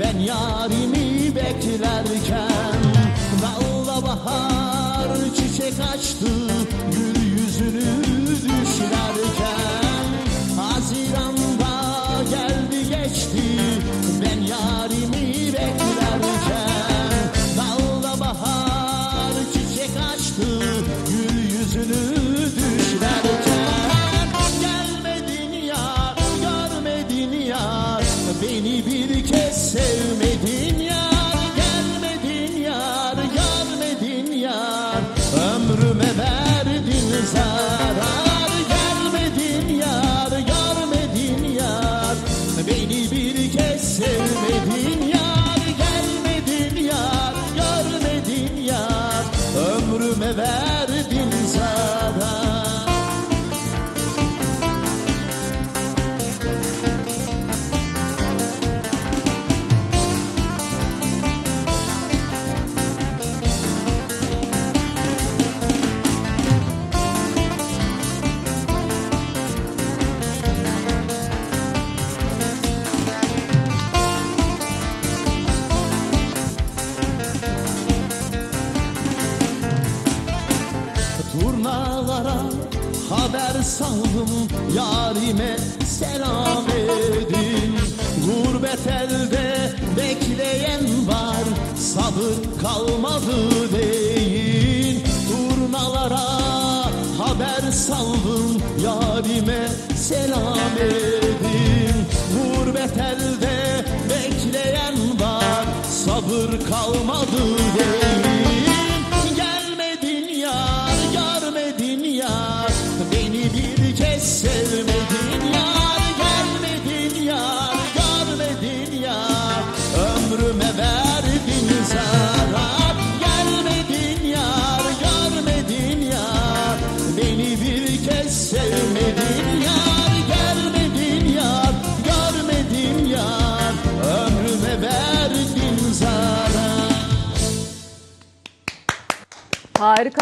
Ben yarimi beklerken Dalda bahar çiçek açtı. Gül yüzünü düşlerken Haziranda geldi geçti Beni bir kez sevmedin yar Gelmedin yar, görmedin yar. Ömrüme verdin zarar Gelmedin yar, görmedin yar. Beni bir kez sevmedin Turnalara haber saldım Yarime selam edin. Gurbet elde bekleyen var Sabır kalmadı deyin. Turnalara haber saldım Yarime selam edin. Gurbet elde bekleyen var Sabır kalmadı deyin Harika.